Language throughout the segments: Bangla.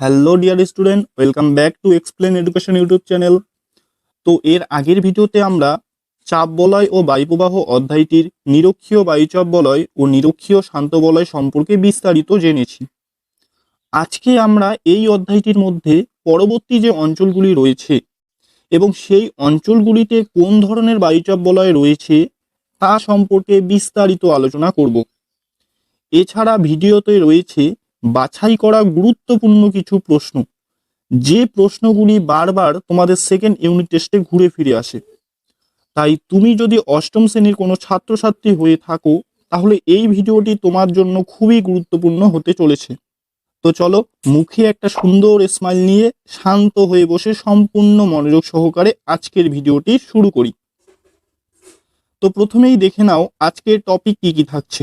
Hello dear student welcome back to Explain Education YouTube channel তো এর আগের ভিডিওতে আমরা চাপ বলয় ও বায়ুপ্রবাহ অধ্যায়টির নিরক্ষীয় বায়ুচাপ বলয় ও নিরক্ষীয় শান্ত বলয় সম্পর্কে বিস্তারিত জেনেছি। আজকে আমরা এই অধ্যায়টির মধ্যে পরবর্তী যে অঞ্চলগুলি রয়েছে এবং সেই অঞ্চলগুলিতে কোন ধরনের বায়ুচাপ বলয় রয়েছে তা সম্পর্কে বিস্তারিত আলোচনা করব। এছাড়া ভিডিওতে রয়েছে বাছাই করা গুরুত্বপূর্ণ কিছু প্রশ্ন। যে প্রশ্নগুলি বারবার তোমাদের সেকেন্ড ইউনিট টেস্টে ঘুরে ফিরে আসে। তাই তুমি যদি অষ্টম শ্রেণির কোনো ছাত্রছাত্রী হয়ে থাকো, তাহলে এই ভিডিওটি তোমার জন্য খুবই গুরুত্বপূর্ণ হতে চলেছে। তো চলো, মুখে একটা সুন্দর স্মাইল নিয়ে শান্ত হয়ে বসে সম্পূর্ণ মনোযোগ সহকারে আজকের ভিডিওটি শুরু করি। তো প্রথমেই দেখে নাও, আজকের টপিক কি কি থাকছে।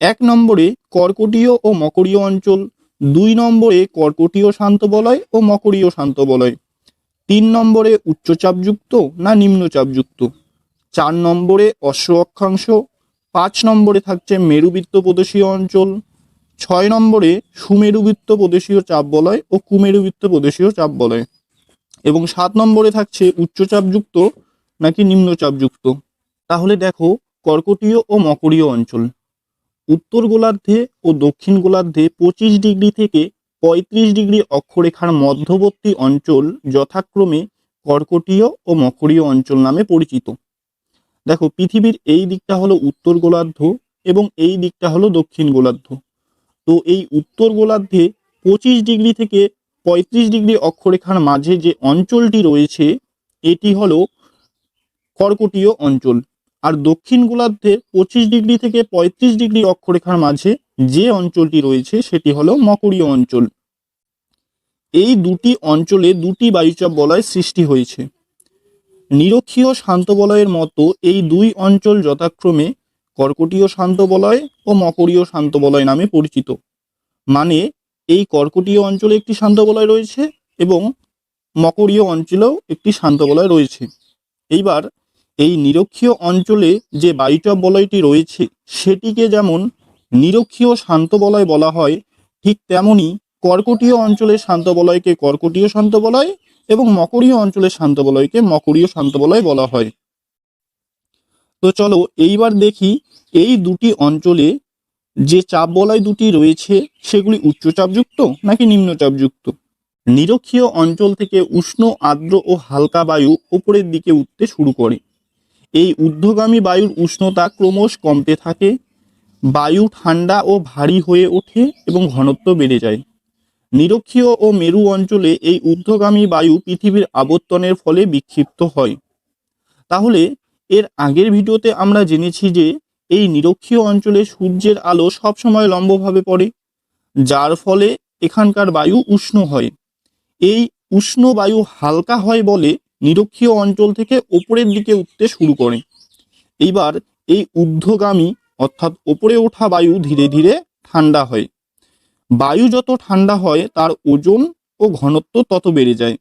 এক নম্বরে কর্কটীয় ও মকরীয় অঞ্চল, দুই নম্বরে কর্কটীয় শান্ত বলয় ও মকরীয় শান্ত বলয়, তিন নম্বরে উচ্চচাপযুক্ত না নিম্নচাপযুক্ত, চার নম্বরে অশ্ব অক্ষাংশ, পাঁচ নম্বরে থাকছে মেরুবৃত্ত প্রদেশীয় অঞ্চল, ছয় নম্বরে সুমেরুবৃত্ত প্রদেশীয় চাপ বলয় ও কুমেরুবৃত্ত প্রদেশীয় চাপ বলয়, এবং সাত নম্বরে থাকছে উচ্চচাপযুক্ত নাকি নিম্নচাপযুক্ত। তাহলে দেখো কর্কটীয় ও মকরীয় অঞ্চল। উত্তর গোলার্ধে ও দক্ষিণ গোলার্ধে পঁচিশ ডিগ্রি থেকে পঁয়ত্রিশ ডিগ্রি অক্ষরেখার মধ্যবর্তী অঞ্চল যথাক্রমে কর্কটীয় ও মকরীয় অঞ্চল নামে পরিচিত। দেখো, পৃথিবীর এই দিকটা হলো উত্তর গোলার্ধ এবং এই দিকটা হলো দক্ষিণ গোলার্ধ। তো এই উত্তর গোলার্ধে পঁচিশ ডিগ্রি থেকে পঁয়ত্রিশ ডিগ্রি অক্ষরেখার মাঝে যে অঞ্চলটি রয়েছে, এটি হলো কর্কটীয় অঞ্চল। আর দক্ষিণ গোলার্ধে পঁচিশ ডিগ্রি থেকে পঁয়ত্রিশ ডিগ্রি অক্ষরেখার মাঝে যে অঞ্চলটি রয়েছে সেটি হলো মকরীয় অঞ্চল। এই দুটি অঞ্চলে দুটি বায়ুচাপ বলয় সৃষ্টি হয়েছে। নিরক্ষীয় শান্ত বলয়ের মতো এই দুই অঞ্চল যথাক্রমে কর্কটীয় শান্ত বলয় ও মকরীয় শান্ত বলয় নামে পরিচিত। মানে এই কর্কটীয় অঞ্চলে একটি শান্ত বলয় রয়েছে এবং মকরীয় অঞ্চলেও একটি শান্ত বলয় রয়েছে। এইবার এই নিরক্ষীয় অঞ্চলে যে বায়ুচাপ বলয়টি রয়েছে, সেটিকে যেমন নিরক্ষীয় শান্ত বলয় বলা হয়, ঠিক তেমনি কর্কটীয় অঞ্চলের শান্ত বলয়কে কর্কটীয় শান্ত বলয় এবং মকরীয় অঞ্চলের শান্ত বলয়কে মকরীয় শান্ত বলয় বলা হয়। তো চলো এইবার দেখি এই দুটি অঞ্চলে যে চাপ বলয় দুটি রয়েছে, সেগুলি উচ্চচাপযুক্ত নাকি নিম্নচাপযুক্ত নিরক্ষীয় অঞ্চল থেকে উষ্ণ, আর্দ্র ও হালকা বায়ু উপরের দিকে উঠতে শুরু করে। এই ঊর্ধ্বগামী বায়ুর উষ্ণতা ক্রমশ কমতে থাকে, বায়ু ঠান্ডা ও ভারী হয়ে ওঠে এবং ঘনত্ব বেড়ে যায়। নিরক্ষীয় ও মেরু অঞ্চলে এই ঊর্ধ্বগামী বায়ু পৃথিবীর আবর্তনের ফলে বিক্ষিপ্ত হয়। তাহলে, এর আগের ভিডিওতে আমরা জেনেছি যে এই নিরক্ষীয় অঞ্চলে সূর্যের আলো সবসময় লম্বভাবে পড়ে, যার ফলে এখানকার বায়ু উষ্ণ হয়। এই উষ্ণ বায়ু হালকা হয় বলে নিরক্ষীয় অঞ্চল থেকে ওপরের দিকে উঠতে শুরু করে। এইবার এই ঊর্ধ্বগামী, অর্থাৎ ওপরে ওঠা বায়ু ধীরে ধীরে ঠান্ডা হয়। বায়ু যত ঠান্ডা হয়, তার ওজন ও ঘনত্ব তত বেড়ে যায়।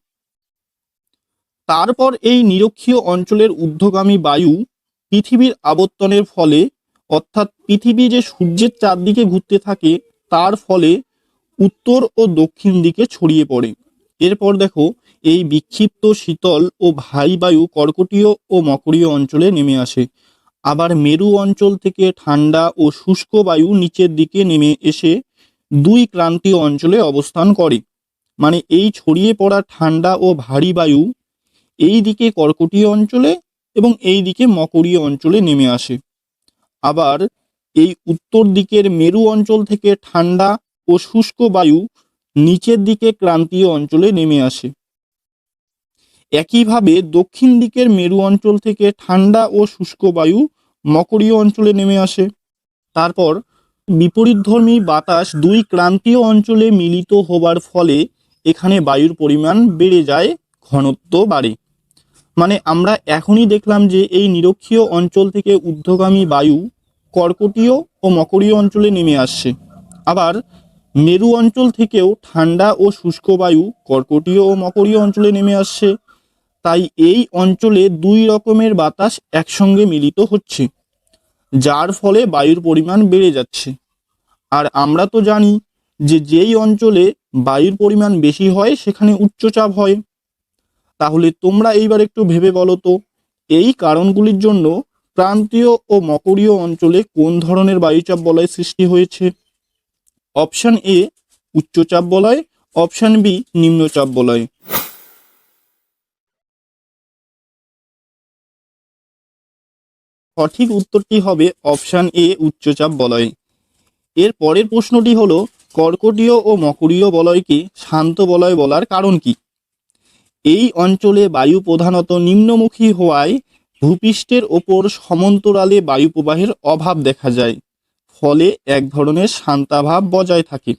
তারপর এই নিরক্ষীয় অঞ্চলের ঊর্ধ্বগামী বায়ু পৃথিবীর আবর্তনের ফলে, অর্থাৎ পৃথিবী যে সূর্যের চারদিকে ঘুরতে থাকে, তার ফলে উত্তর ও দক্ষিণ দিকে ছড়িয়ে পড়ে। এরপর দেখো এই বিক্ষিপ্ত শীতল ও ভারী বায়ু কর্কটীয় ও মকরীয় অঞ্চলে নেমে আসে। আবার মেরু অঞ্চল থেকে ঠান্ডা ও শুষ্ক বায়ু নিচের দিকে নেমে এসে দুই ক্রান্তীয় অঞ্চলে অবস্থান করে। মানে এই ছড়িয়ে পড়া ঠান্ডা ও ভারী বায়ু এই দিকে কর্কটীয় অঞ্চলে এবং এই দিকে মকরীয় অঞ্চলে নেমে আসে। আবার এই উত্তর দিকের মেরু অঞ্চল থেকে ঠান্ডা ও শুষ্ক বায়ু নিচের দিকে ক্রান্তীয় অঞ্চলে নেমে আসে। একইভাবে দক্ষিণ দিকের মেরু অঞ্চল থেকে ঠান্ডা ও শুষ্ক বায়ু মকরীয় অঞ্চলে নেমে আসে। তারপর বিপরীতধর্মী বাতাস দুই ক্রান্তীয় অঞ্চলে মিলিত হবার ফলে এখানে বায়ুর পরিমাণ বেড়ে যায়, ঘনত্ব বাড়ে। মানে আমরা এখনই দেখলাম যে এই নিরক্ষীয় অঞ্চল থেকে ঊর্ধ্বগামী বায়ু কর্কটীয় ও মকরীয় অঞ্চলে নেমে আসছে। আবার মেরু অঞ্চল থেকেও ঠান্ডা ও শুষ্ক বায়ু কর্কটীয় ও মকরীয় অঞ্চলে নেমে আসছে। তাই এই অঞ্চলে দুই রকমের বাতাস একসঙ্গে মিলিত হচ্ছে, যার ফলে বায়ুর পরিমাণ বেড়ে যাচ্ছে। আর আমরা তো জানি যে যেই অঞ্চলে বায়ুর পরিমাণ বেশি হয়, সেখানে উচ্চচাপ হয়। তাহলে তোমরা এইবার একটু ভেবে বলো তো, এই কারণগুলির জন্য প্রান্তীয় ও মকরীয় অঞ্চলে কোন ধরনের বায়ুচাপ বলয় সৃষ্টি হয়েছে? অপশান এ উচ্চচাপ বলয়, অপশান বি নিম্নচাপ বলয়। সঠিক উত্তরটি হবে অপশান এ, উচ্চচাপ বলয়। এর পরের প্রশ্নটি হলো, কর্কটীয় ও মকরীয় বলয়কে শান্ত বলয় বলার কারণ কি? এই অঞ্চলে বায়ু প্রধানত নিম্নমুখী হওয়ায় ভূপৃষ্ঠের ওপর সমান্তরালে বায়ু প্রবাহের অভাব দেখা যায়, ফলে এক ধরনের শান্তাভাব বজায় থাকে।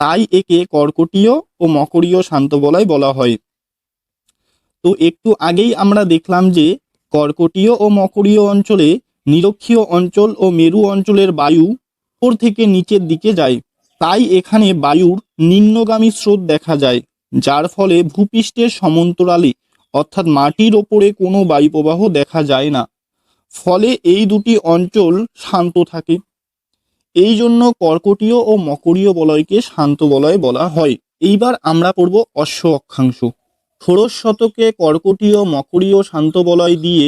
তাই একে কর্কটীয় ও মকরীয় শান্ত বলয় বলা হয়। তো একটু আগেই আমরা দেখলাম যে কর্কটীয় ও মকরীয় অঞ্চলে নিরক্ষীয় অঞ্চল ও মেরু অঞ্চলের বায়ু উপর থেকে নিচের দিকে যায়। তাই এখানে বায়ুর নিম্নগামী স্রোত দেখা যায়, যার ফলে ভূপৃষ্ঠের সমান্তরালে, অর্থাৎ মাটির ওপরে কোনো বায়ুপ্রবাহ দেখা যায় না। ফলে এই দুটি অঞ্চল শান্ত থাকে। এই জন্য কর্কটীয় ও মকরীয় বলয়কে শান্ত বলয় বলা হয়। এইবার আমরা পড়ব অশ্ব অক্ষাংশ। ষোড়শ শতকে কর্কটীয়, মকরীয় শান্ত বলয় দিয়ে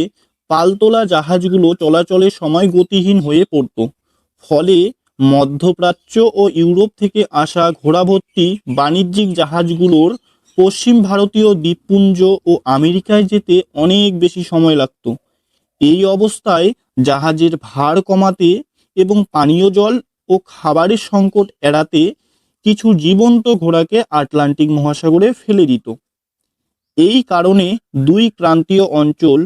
পালতোলা জাহাজগুলো চলাচলের সময় গতিহীন হয়ে পড়তো। ফলে মধ্যপ্রাচ্য ও ইউরোপ থেকে আসা ঘোড়াভর্তি বাণিজ্যিক জাহাজগুলোর পশ্চিম ভারতীয় দ্বীপপুঞ্জ ও আমেরিকায় যেতে অনেক বেশি সময় লাগত। এই অবস্থায় জাহাজের ভার কমাতে এবং পানীয় জল ও খাবারের সংকট এড়াতে কিছু জীবন্ত ঘোড়াকে আটলান্টিক মহাসাগরে ফেলে দিত। এই কারণে দুই ক্রান্তীয় অঞ্চল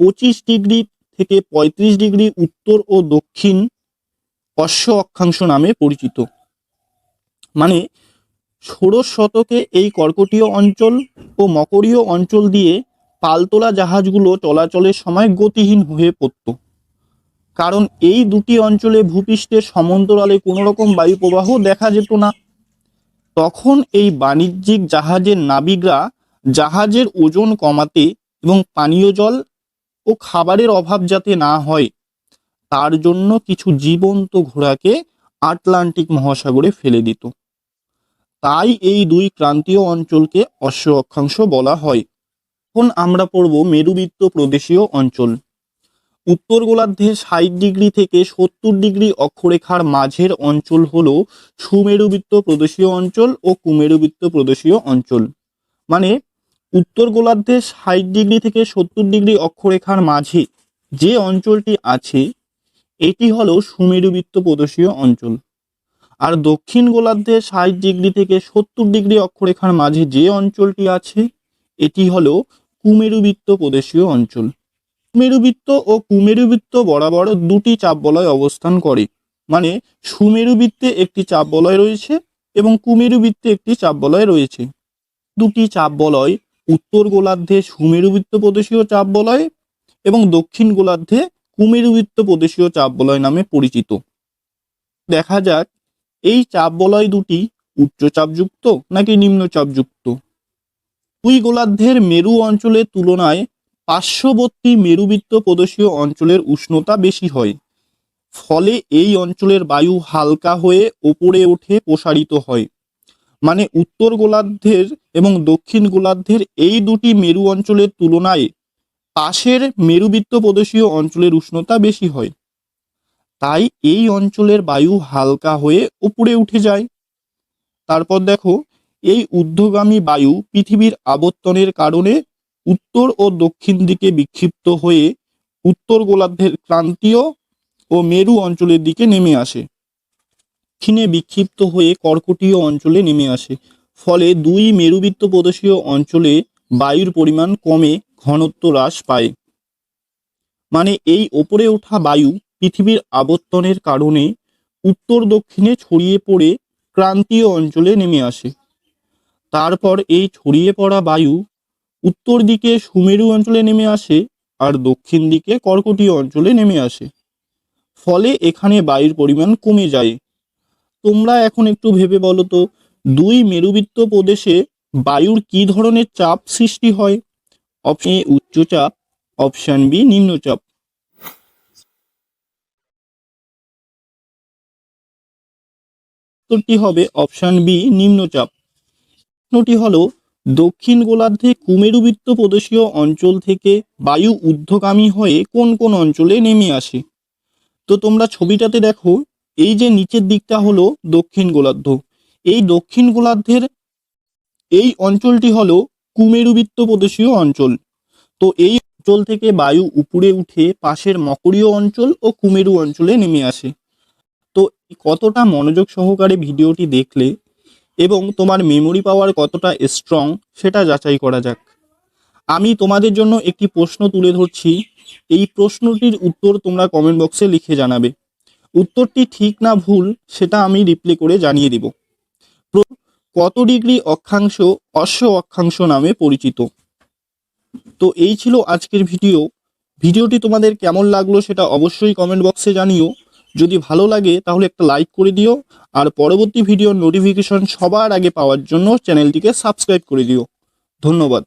পঁচিশ ডিগ্রি থেকে পঁয়ত্রিশ ডিগ্রি উত্তর ও দক্ষিণ অশ্ব অক্ষাংশ নামে পরিচিত। মানে ষোড়শ শতকে এই কর্কটীয় অঞ্চল ও মকরীয় অঞ্চল দিয়ে পালতোলা জাহাজগুলো চলাচলের সময় গতিহীন হয়ে পড়ত। কারণ এই দুটি অঞ্চলে ভূপৃষ্ঠের সমান্তরালে কোনো রকম বায়ু প্রবাহ দেখা যেত না। তখন এই বাণিজ্যিক জাহাজের নাবিকরা জাহাজের ওজন কমাতে এবং পানীয় জল ও খাবারের অভাব যাতে না হয়, তার জন্য কিছু জীবন্ত ঘোড়াকে আটলান্টিক মহাসাগরে ফেলে দিত। তাই এই দুই ক্রান্তীয় অঞ্চলকে অশ্ব অক্ষাংশ বলা হয়। এখন আমরা পড়ব মেরুবৃত্ত প্রদেশীয় অঞ্চল। উত্তর গোলার্ধে ষাট ডিগ্রি থেকে সত্তর ডিগ্রি অক্ষরেখার মাঝের অঞ্চল হল সুমেরুবৃত্ত প্রদেশীয় অঞ্চল ও কুমেরুবৃত্ত প্রদেশীয় অঞ্চল। মানে উত্তর গোলার্ধে ষাট ডিগ্রি থেকে সত্তর ডিগ্রি অক্ষরেখার মাঝে যে অঞ্চলটি আছে, এটি হলো সুমেরুবৃত্ত প্রদেশীয় অঞ্চল। আর দক্ষিণ গোলার্ধে ষাট ডিগ্রি থেকে সত্তর ডিগ্রি অক্ষরেখার মাঝে যে অঞ্চলটি আছে, এটি হলো কুমেরুবৃত্ত প্রদেশীয় অঞ্চল। মেরুবৃত্ত ও কুমেরুবৃত্ত বরাবর দুটি চাপ বলয় অবস্থান করে। মানে সুমেরুবৃত্তে একটি চাপ বলয় রয়েছে এবং কুমেরুবৃত্তে একটি চাপ বলয় রয়েছে। দুটি চাপ বলয় উত্তর গোলার্ধে সুমেরুবৃত্ত প্রদেশীয় চাপ বলয় এবং দক্ষিণ গোলার্ধে কুমেরুবৃত্ত প্রদেশীয় চাপ বলয় নামে পরিচিত। দেখা যাক, এই চাপ বলয় দুটি উচ্চচাপযুক্ত নাকি নিম্নচাপযুক্ত দুই গোলার্ধের মেরু অঞ্চলের তুলনায় পার্শ্ববর্তী মেরুবৃত্ত প্রদেশীয় অঞ্চলের উষ্ণতা বেশি হয়, ফলে এই অঞ্চলের বায়ু হালকা হয়ে ওপরে ওঠে প্রসারিত হয়। মানে উত্তর গোলার্ধের এবং দক্ষিণ গোলার্ধের এই দুটি মেরু অঞ্চলের তুলনায় পাশের মেরুবৃত্ত প্রদেশীয় অঞ্চলের উষ্ণতা বেশি হয়। তাই এই অঞ্চলের বায়ু হালকা হয়ে উপরে উঠে যায়। তারপর দেখো, এই ঊর্ধ্বগামী বায়ু পৃথিবীর আবর্তনের কারণে উত্তর ও দক্ষিণ দিকে বিক্ষিপ্ত হয়ে উত্তর গোলার্ধের ক্রান্তীয় ও মেরু অঞ্চলের দিকে নেমে আসে। দক্ষিণে বিক্ষিপ্ত হয়ে কর্কটীয় অঞ্চলে নেমে আসে। ফলে দুই মেরুবৃত্ত প্রদেশীয় অঞ্চলে বায়ুর পরিমাণ কমে ঘনত্ব হ্রাস পায়। মানে এই ওপরে ওঠা বায়ু পৃথিবীর আবর্তনের কারণে উত্তর দক্ষিণে ছড়িয়ে পড়ে ক্রান্তীয় অঞ্চলে নেমে আসে। তারপর এই ছড়িয়ে পড়া বায়ু উত্তর দিকে সুমেরু অঞ্চলে নেমে আসে আর দক্ষিণ দিকে কর্কটীয় অঞ্চলে নেমে আসে। ফলে এখানে বায়ুর পরিমাণ কমে যায়। তোমরা এখন একটু ভেবে বলো তো, দুই মেরুবৃত্ত প্রদেশে বায়ুর কি ধরনের চাপ সৃষ্টি হয়? অপশন এ উচ্চচাপ অপশন বি নিম্নচাপ উত্তরটি হবে অপশান বি নিম্নচাপ প্রশ্নটি হলো, দক্ষিণ গোলার্ধে কুমেরুবৃত্ত প্রদেশীয় অঞ্চল থেকে বায়ু ঊর্ধ্বগামী হয়ে কোন কোন অঞ্চলে নেমে আসে? তো তোমরা ছবিটাতে দেখো এই যে নিচের দিকটা হলো দক্ষিণ গোলার্ধ, এই দক্ষিণ গোলার্ধের এই অঞ্চলটি হলো কুমেরুবৃত্ত প্রদেশীয় অঞ্চল। তো এই অঞ্চল থেকে বায়ু উপরে উঠে পাশের মকরীয় অঞ্চল ও কুমেরু অঞ্চলে নেমে আসে। তো কতটা মনোযোগ সহকারে ভিডিওটি দেখলে এবং তোমার মেমোরি পাওয়ার কতটা স্ট্রং সেটা যাচাই করা যাক। আমি তোমাদের জন্য একটি প্রশ্ন তুলে ধরছি। এই প্রশ্নটির উত্তর তোমরা কমেন্ট বক্সে লিখে জানাবে। উত্তরটি ঠিক না ভুল, সেটা আমি রিপ্লে করে জানিয়ে দিব। কত ডিগ্রি অক্ষাংশ অশ্ব অক্ষাংশ নামে পরিচিত? তো এই ছিল আজকের ভিডিও। ভিডিওটি তোমাদের কেমন লাগল সেটা অবশ্যই কমেন্ট বক্সে জানিও। যদি ভালো লাগে, তাহলে একটা লাইক করে দিও। আর পরবর্তী ভিডিওর নোটিফিকেশন সবার আগে পাওয়ার জন্য চ্যানেলটিকে সাবস্ক্রাইব করে দিও। ধন্যবাদ।